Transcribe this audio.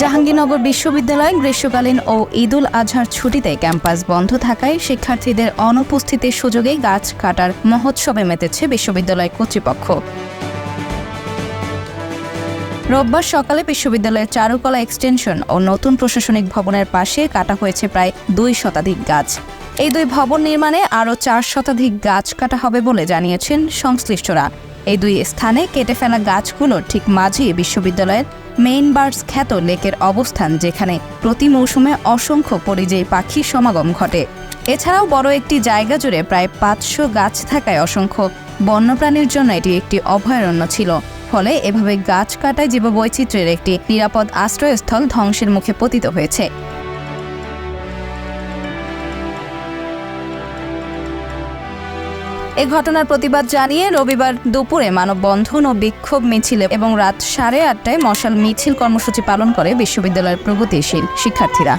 জাহাঙ্গীরনগর বিশ্ববিদ্যালয় গ্রীষ্মকালীন ও ঈদুল আজহার ছুটিতে ক্যাম্পাস বন্ধ থাকায় শিক্ষার্থীদের অনুপস্থিতির সুযোগে গাছ কাটার মহোৎসবে মেতেছে বিশ্ববিদ্যালয় কর্তৃপক্ষ। রোববার সকালে বিশ্ববিদ্যালয়ের চারুকলা এক্সটেনশন ও নতুন প্রশাসনিক ভবনের পাশে কাটা হয়েছে প্রায় দুই শতাধিক গাছ। এই দুই ভবন নির্মাণে আরও চার শতাধিক গাছ কাটা হবে বলে জানিয়েছেন সংশ্লিষ্টরা। এই দুই স্থানে কেটে ফেলা গাছগুলোর ঠিক মাঝেই বিশ্ববিদ্যালয়ের মেইন বার্ডস খ্যাত লেকের অবস্থান, যেখানে প্রতি মৌসুমে অসংখ্য পরিযায়ী পাখির সমাগম ঘটে। এছাড়াও বড় একটি জায়গা জুড়ে প্রায় পাঁচশো গাছ থাকায় অসংখ্য বন্যপ্রাণীর জন্য এটি একটি অভয়ারণ্য ছিল। ফলে এভাবে গাছ কাটায় জীববৈচিত্র্যের একটি নিরাপদ আশ্রয়স্থল ধ্বংসের মুখে পতিত হয়েছে। এ ঘটনার প্রতিবাদ জানিয়ে রবিবার দুপুরে মানববন্ধন ও বিক্ষোভ মিছিল এবং রাত সাড়ে আটটায় মশাল মিছিল কর্মসূচি পালন করে বিশ্ববিদ্যালয়ের প্রগতিশীল শিক্ষার্থীরা।